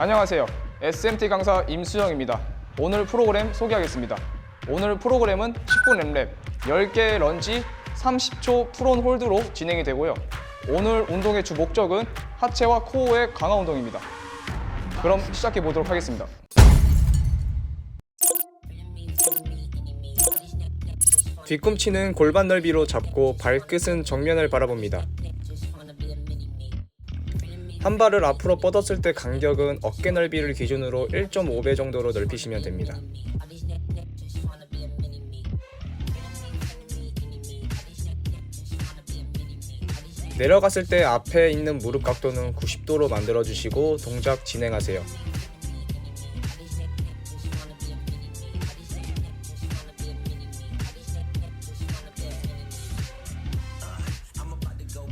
안녕하세요. SMT 강사 임수영입니다. 오늘 프로그램 소개하겠습니다. 오늘 프로그램은 10분 랩랩, 10개의 런지, 30초 프론 홀드로 진행이 되고요. 오늘 운동의 주 목적은 하체와 코어의 강화 운동입니다. 그럼 시작해 보도록 하겠습니다. 뒤꿈치는 골반 넓이로 잡고 발끝은 정면을 바라봅니다. 한 발을 앞으로 뻗었을 때 간격은 어깨 넓이를 기준으로 1.5배 정도로 넓히시면 됩니다. 내려갔을 때 앞에 있는 무릎 각도는 90도로 만들어 주시고 동작 진행하세요.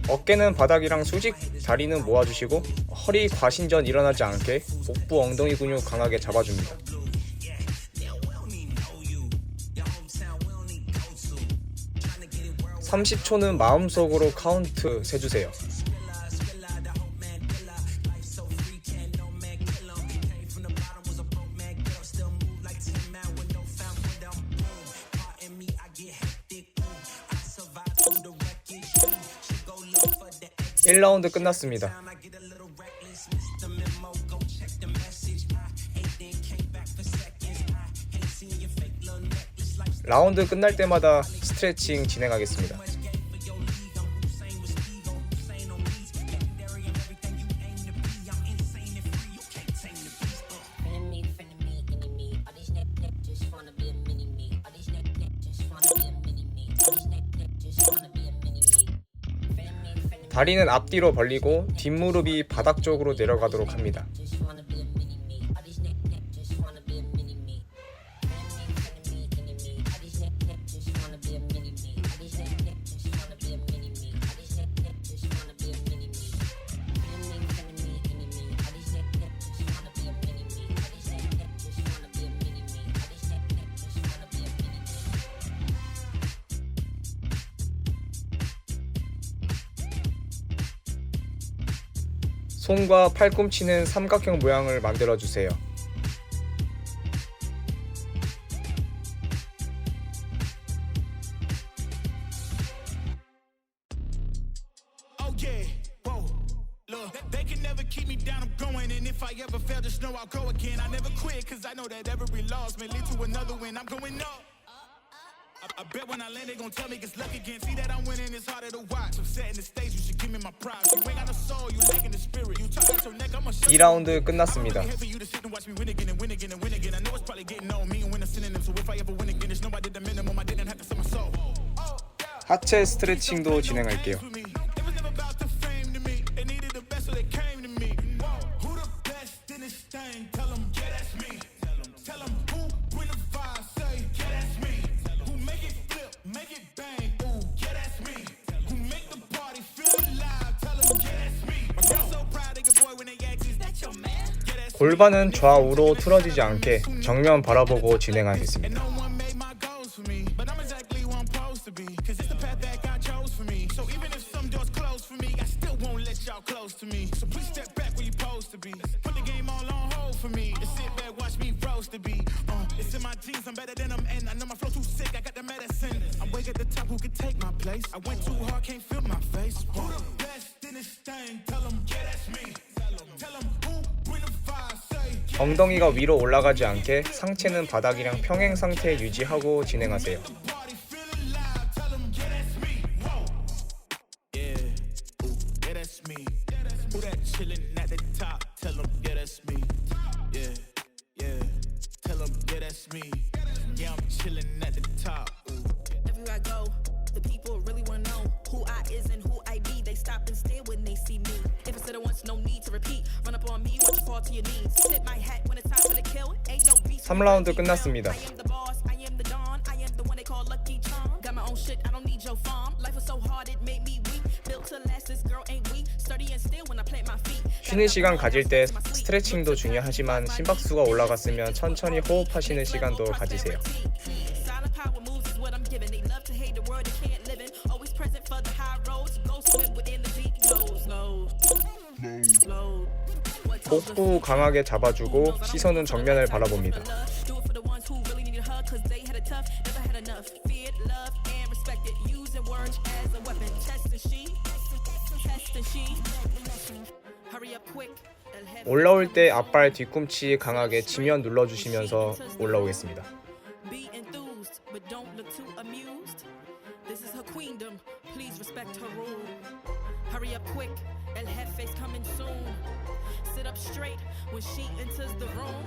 어깨는 바닥이랑 수직, 다리는 모아주시고 허리 과신전 일어나지 않게 복부 엉덩이 근육 강하게 잡아줍니다. (30초는) 마음속으로 카운트 세주세요. (1라운드) 끝났습니다. 라운드 끝날 때마다 스트레칭 진행하겠습니다. 다리는 앞뒤로 벌리고 뒷무릎이 바닥 쪽으로 내려가도록 합니다. 손과 팔꿈치는 삼각형 모양을 만들어 주세요. I. I. I'm bet when I land, they gon' tell me it's luck again. See that I'm winning, it's harder to watch. I'm setting the stage, you should give me my props. You ain't got no soul, you lacking the spirit. You talk out your neck, I'ma shut 2라운드 끝났습니다. Here for you to sit and watch me win again and win again and win again. I know it's probably getting on me and win a synonym. So if I ever win again, it's no I did the minimum. I didn't have to sell my soul. 하체 스트레칭도 진행할게요. 골반은 좌우로 틀어지지 않게 정면 바라보고 진행하겠습니다. Uh, 엉덩이가 위로 올라가지 않게 상체는 바닥이랑 평행 상태 유지하고 진행하세요. 3라운드 끝났습니다. 쉬는 시간 가질 때 스트레칭도 중요하지만 심박수가 올라갔으면 천천히 호흡하시는 시간도 가지세요. 복부 강하게 잡아주고 시선은 정면을 바라봅니다. 올라올 때 앞발 뒤꿈치 강하게 지면 눌러주시면서 올라오겠습니다. Straight when she enters the room.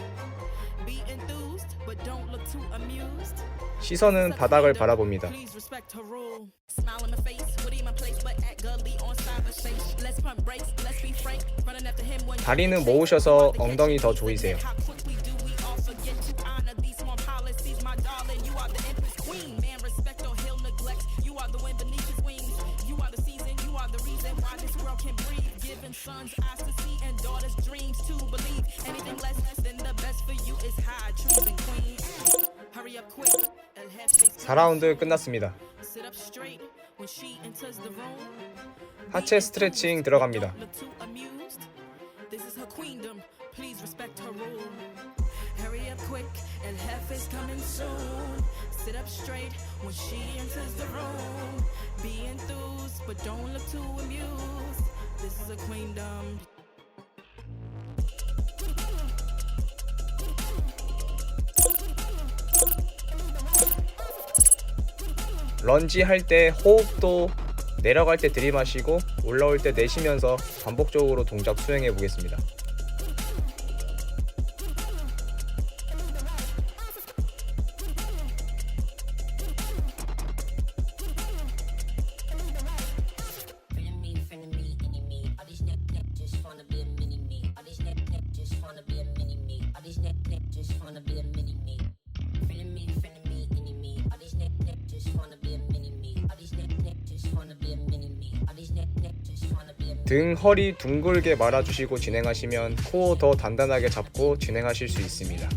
Be enthused, but don't look too amused. 시선은 바닥을 바라봅니다. Please respect her rule. Smile in my face, would in my place, but act gully on cyberspace. Let's pump brakes, let's be frank. Running after him when 다리는 모으셔서 엉덩이 더 조이세요. How quick we do, we all forget to honor these small policies, my darling. You are the empress queen. Man, respect or he'll neglect. You are the wind beneath his wings. You are the season, you are the reason why this world can breathe. Giving sons and daughters dreams to believe. Anything less than the best for you is high treason, queen. Hurry up quick. El Jefe's 4라운드 끝났습니다. Sit up straight when she enters the room. 하체 스트레칭 들어갑니다. Look too amused. This is her queendom. Please respect her rule. Hurry up quick, and Hef is coming soon. Sit up straight when she enters the room. Be enthused, but don't look too amused. This is a queendom. 런지 할 때 호흡도 내려갈 때 들이마시고 올라올 때 내쉬면서 반복적으로 동작 수행해 보겠습니다. 등 허리 둥글게 말아주시고 진행하시면 코어 더 단단하게 잡고 진행하실 수 있습니다.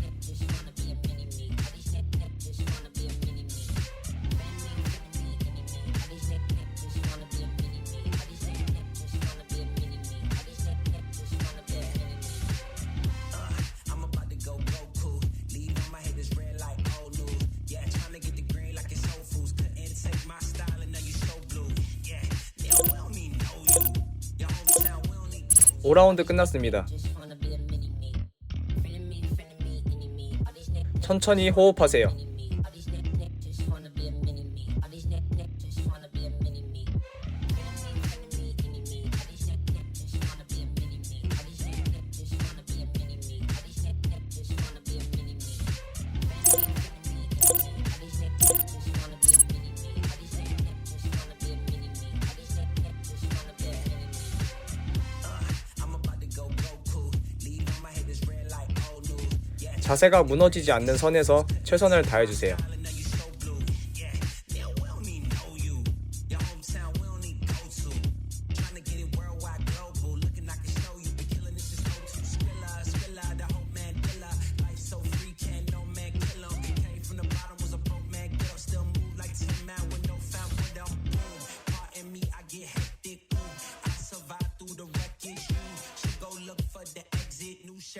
5라운드 끝났습니다. 천천히 호흡하세요. 자세가 무너지지 않는 선에서 최선을 다해주세요.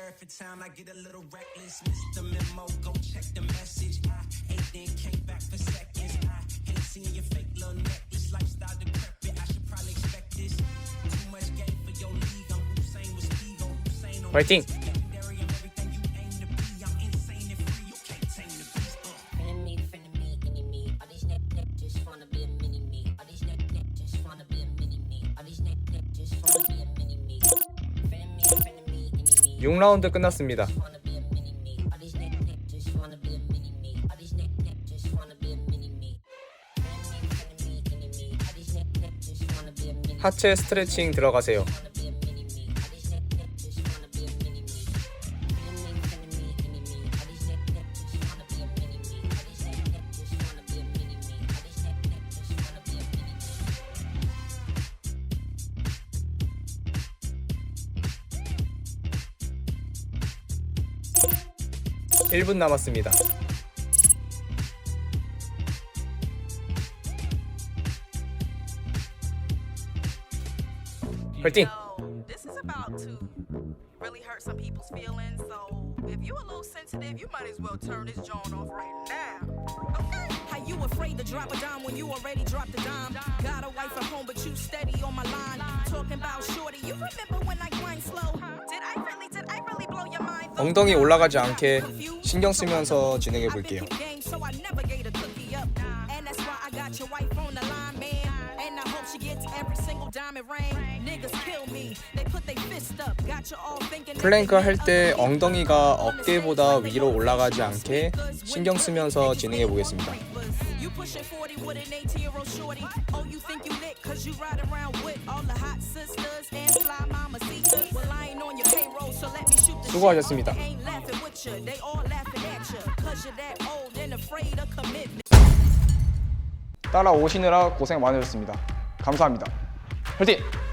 Sheriff in I get a little reckless. Mr. Memo, go check the message. I ate then came back for seconds. I hate seeing your fake little necklace. Lifestyle decrepit, I should probably expect this. Too much game for your league. I'm Hussein with Steve Hussein on 화 6라운드 끝났습니다. 하체 스트레칭 들어가세요. 1분 남았습니다. 화이팅! Yo, this is about to really hurt feeling. So if you a little sensitive, you might as well turn this joint off right now. Okay. How you afraid to drop a dime when you already dropped a dime? Got a wife at home, but you steady on my line. Talking about shorty, you remember when I grind slow? Did I really, did I 엉덩이 올라가지 않게 신경 쓰면서 진행해 볼게요. 플랭크 할 때. 엉덩이가 어깨보다 위로 올라가지 않게 신경 쓰면서 진행해 보겠습니다. Pushing 40 with an 18-year-old shorty. Oh, you think you lit cause you ride around with all the hot sisters and fly mamacitas. Well, I ain't on your payroll, so let me shoot the 수고하셨습니다. shit. They ain't laughing with you. They all laughing at you. Cause you're that old and afraid of commitment. 따라오시느라 고생 많으셨습니다. 감사합니다. 화이팅!